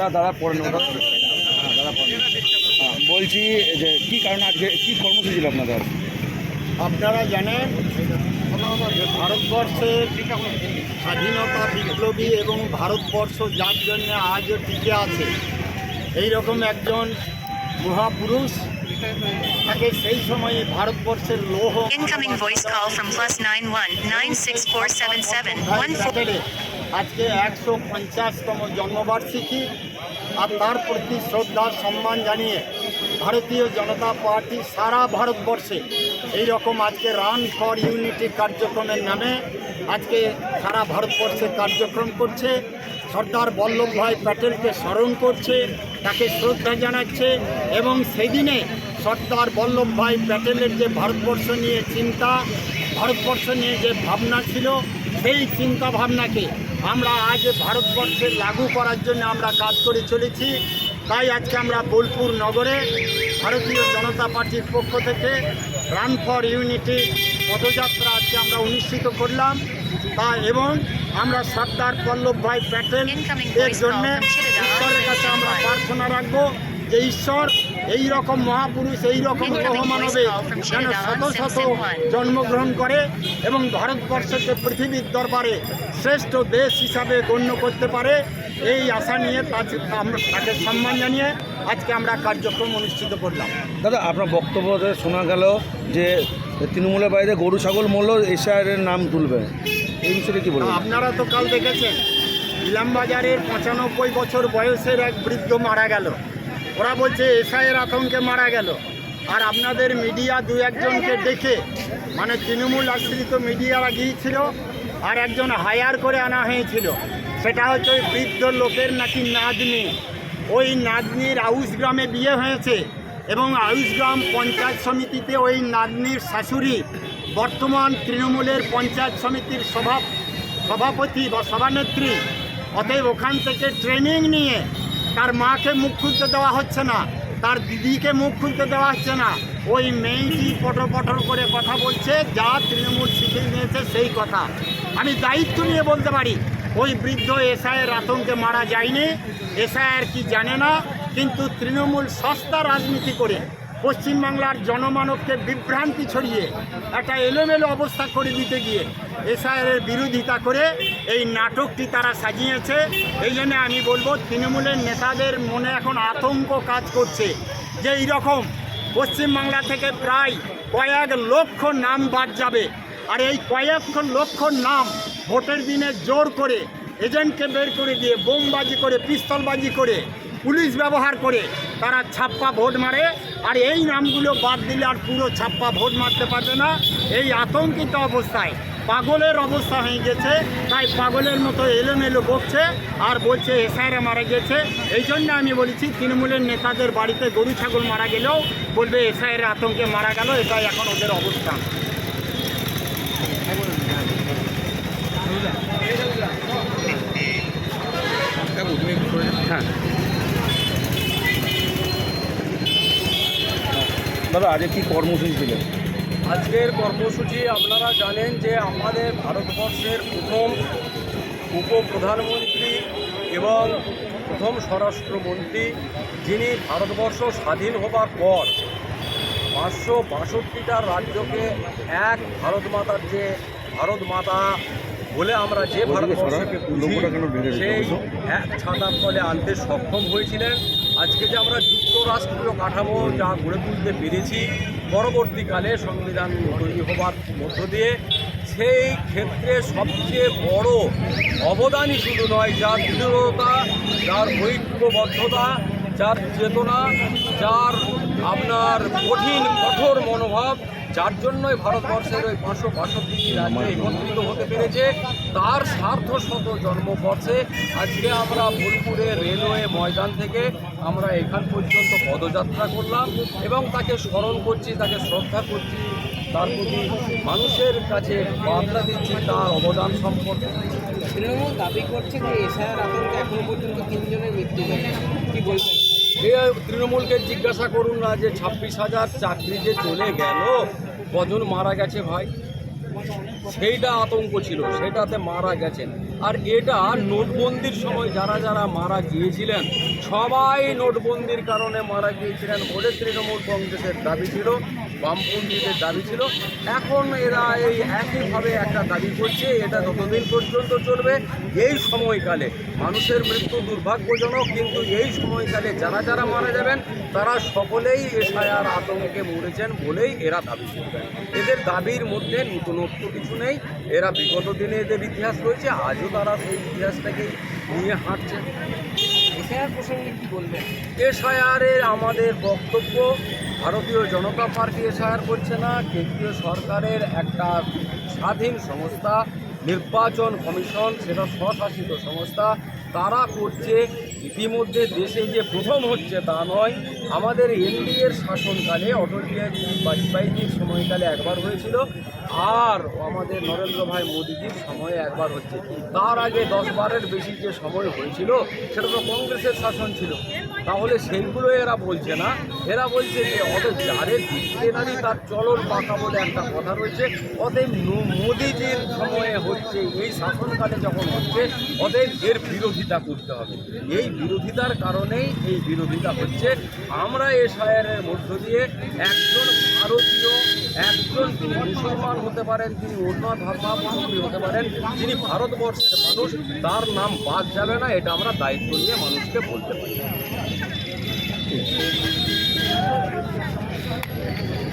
দাদা দাদা পড়েন ওটা হ্যাঁ দাদা পড়েন হ্যাঁ, বলছি যে কী কারণে আজকে কী কর্মসূচি ছিল আপনাদের আপনারা জানেন ভারতবর্ষের স্বাধীনতা বিপ্লবী এবং ভারতবর্ষ যার জন্য আজও টিকে আছে এই রকম একজন মহাপুরুষ তাকে সেই সময় ভারতবর্ষের লোহ call from plus nine one nine six four seven seven one four. হোটেলে আজকে একশো পঞ্চাশতম জন্মবার্ষিকী আর তার প্রতি শ্রদ্ধা, সম্মান জানিয়ে ভারতীয় জনতা পার্টি সারা ভারতবর্ষে এই রকম আজকে রান ফর ইউনিটি কার্যক্রমের নামে আজকে সারা ভারতবর্ষে কার্যক্রম করছে। সর্দার বল্লভভাই প্যাটেলকে স্মরণ করছে, তাকে শ্রদ্ধা জানাচ্ছে এবং সেদিনে সর্দার বল্লভভাই প্যাটেলের যে ভারতবর্ষ নিয়ে চিন্তা, ভারতবর্ষ নিয়ে যে ভাবনা ছিল সেই চিন্তা ভাবনাকে আমরা আজ ভারতবর্ষে লাগু করার জন্য আমরা কাজ করে চলেছি। তাই আজকে আমরা বোলপুর নগরে ভারতীয় জনতা পার্টির পক্ষ থেকে রান ফর ইউনিটি পদযাত্রা আজকে আমরা অনুষ্ঠিত করলাম। তা এবং আমরা সর্দার বল্লভভাই প্যাটেল এর জন্য ঈশ্বরের কাছে আমরা প্রার্থনা রাখব। যে ঈশ্বর এই রকম মহাপুরুষ এই রকম Incoming গ্রহ মানবে যেন শত শত জন্মগ্রহণ করে এবং ভারতবর্ষকে পৃথিবীর দরবারে শ্রেষ্ঠ দেশ হিসাবে গণ্য করতে পারে এই আশা নিয়ে তাকে- আমরা তাকে সম্মান জানিয়ে আজকে আমরা কার্যক্রম অনুষ্ঠিত করলাম। দাদা আপনার বক্তব্যতে শোনা গেল যে তৃণমূলের বাইরে গরু ছাগল মূল্য এশিয়ারের নাম তুলবে এই বিষয়ে কি বলবেন? আপনারা তো কাল দেখেছেন ইলামবাজারের পঁচানব্বই বছর বয়সের এক বৃদ্ধ মারা গেল। ওরা বলছে, এসআইয়ের আতঙ্কে মারা গেল। আর আপনাদের মিডিয়া দু একজনকে দেখে মানে তৃণমূল আশ্রিত মিডিয়ারা গিয়েছিল, আর একজন হায়ার করে আনা হয়েছিল। সেটা হচ্ছে ওই বৃদ্ধ লোকের নাকি নাতনি ওই নাতনির আউস গ্রামে বিয়ে হয়েছে এবং আয়ুষগ্রাম পঞ্চায়েত সমিতিতে ওই নাতনির শাশুড়ি বর্তমান তৃণমূলের পঞ্চায়েত সমিতির সভা সভাপতি বা সভানেত্রী। অতএব ওখান থেকে ট্রেনিং নিয়ে তার মাকে মুখ খুলতে দেওয়া হচ্ছে না, তার দিদিকে মুখ খুলতে দেওয়া হচ্ছে না। ওই মেয়েটি পটর পটর করে কথা বলছে, যা তৃণমূল শিখে নিয়েছে সেই কথা। আমি দায়িত্ব নিয়ে বলতে পারি, ওই বৃদ্ধ এসআইয়ের আতঙ্কে মারা যায়নি এসআই আর কি জানে না, কিন্তু তৃণমূল সস্তা রাজনীতি করে পশ্চিমবাংলার জনমানবকে বিভ্রান্তি ছড়িয়ে একটা এলোমেলো অবস্থা করে দিতে গিয়ে এসআইয়ের বিরোধিতা করে এই নাটকটি তারা সাজিয়েছে। এই জন্য আমি বলব, তৃণমূলের নেতাদের মনে এখন আতঙ্ক কাজ করছে যে এইরকম পশ্চিমবাংলা থেকে প্রায় কয়েক লক্ষ নাম বাদ যাবে। আর এই কয়েক লক্ষ নাম ভোটের দিনে জোর করে এজেন্টকে বের করে দিয়ে বোমবাজি করে, পিস্তলবাজি করে, পুলিশ ব্যবহার করে তারা ছাপ্পা ভোট মারে, আর এই নামগুলো বাদ দিলে আর পুরো ছাপ্পা ভোট মারতে পারবে না। এই আতঙ্কিত অবস্থায় পাগলের অবস্থা হয়ে গেছে, তাই পাগলের মতো এলোমেলো বকছে আর বলছে এসআইরা মারা গেছে। এই জন্য আমি বলেছি, তৃণমূলের নেতাদের বাড়িতে গরু ছাগল মারা গেলেও বলবে এসআইয়ের আতঙ্কে মারা গেল, এটাই এখন ওদের অবস্থান হ্যাঁ। দাদা আজকে কি কর্মসূচি ছিল আজকের কর্মসূচি আপনারা জানেন যে আমাদের ভারতবর্ষের প্রথম উপপ্রধানমন্ত্রী এবং প্রথম স্বরাষ্ট্রমন্ত্রী, যিনি ভারতবর্ষ স্বাধীন হবার পর পাঁচশো বাষট্টিটা রাজ্যকে এক ভারত মাতার যে ভারত মাতা বলে আমরা যে ভারতবর্ষকে বুঝি সেই এক ছাতার তলে আনতে সক্ষম হয়েছিলেন। আজকে যে আমরা যুক্তরাষ্ট্রীয় কাঠামো যা গড়ে তুলতে পেরেছি পরবর্তীকালে সংবিধান তৈরি হবার মধ্য দিয়ে সেই ক্ষেত্রে সবচেয়ে বড় অবদানই শুধু নয় যার দৃঢ়তা যার ঐক্যবদ্ধতা যার চেতনা যার আপনার কঠিন, কঠোর মনোভাব, যার জন্যই ভারতবর্ষের ওই পাঁচশো বাষট্টি রাজ্যে একত্রিত হতে পেরেছে, তার সার্ধ শত জন্মবর্ষে আজকে আমরা বোলপুরে রেলওয়ে ময়দান থেকে আমরা এখান পর্যন্ত পদযাত্রা করলাম এবং তাকে স্মরণ করছি, তাকে শ্রদ্ধা করছি। তার প্রতি মানুষের কাছে বার্তা দিচ্ছি, তার অবদান সম্পর্কে। তৃণমূল দাবি করছে যে এসআইআর আতঙ্কে এখনও পর্যন্ত তিনজনের মৃত্যু হয়েছে কি বলবেন? এ তৃণমূলকে জিজ্ঞাসা করুন না যে ছাব্বিশ হাজার চাকরি যে চলে গেল, কজন মারা গেছে ভাই? সেইটা আতঙ্ক ছিল, সেটাতে মারা গেছেন। আর এটা নোটবন্দির সময় যারা যারা মারা গিয়েছিলেন, সবাই নোটবন্দির কারণে মারা গিয়েছিলেন। বলে তৃণমূল কংগ্রেসের দাবি ছিল, বামপন্থীদের দাবি ছিল। এখন এরা এই একইভাবে একটা দাবি করছে, এটা ততদিন পর্যন্ত চলবে। এই সময়কালে মানুষের মৃত্যু দুর্ভাগ্যজনক, কিন্তু এই সময়কালে যারা যারা মারা যাবেন, তারা সকলেই এসআইআর আতঙ্কে মরেছেন বলেই এরা দাবি করবেন। এদের দাবির মধ্যে নতুনত্ব কিছু নেই। এরা বিগত দিনে এদের ইতিহাস রয়েছে আজও তারা সেই ইতিহাসটাকে নিয়ে হাঁটছেন এসআইআর প্রসঙ্গে কি বলবেন? এসআইআরের আমাদের বক্তব্য ভারতীয় জনতা পার্টি এসআইআর করছে না কেন্দ্রীয় সরকারের একটা স্বাধীন সংস্থা নির্বাচন কমিশন সেটা স্বশাসিত সংস্থা তারা করছে ইতিমধ্যে দেশে যে প্রথম হচ্ছে তা নয়, আমাদের এনডিএর শাসনকালে, অটল বিহারী বাজপেয়ীজির সময়কালে একবার হয়েছিল, আর আমাদের নরেন্দ্র ভাই মোদীজির সময়ে একবার হচ্ছে। তার আগে দশ বারের বেশি যে সময় হয়েছিল, সেটা তো কংগ্রেসের শাসন ছিল। তাহলে সেইগুলো এরা বলছে না। এরা বলছে যে অত যারে দিচ্ছে নারী তার চলন পাকা বলে একটা কথা রয়েছে। অতএব মোদিজির সময়ে হচ্ছে, এই শাসনকালে যখন হচ্ছে, অতএব এর বিরোধিতা করতে হবে। এই বিরোধিতার কারণেই এই বিরোধিতা হচ্ছে। আমরা এ শায়ারের মধ্য দিয়ে একজন ভারতীয়, একজন তিনি মুসলমান হতে পারেন, তিনি অন্য ধর্মাবলম্বী হতে পারেন, যিনি ভারতবর্ষের মানুষ, তার নাম বাদ যাবে না, এটা আমরা দায়িত্ব নিয়ে মানুষকে বলতে পারি। Thank you.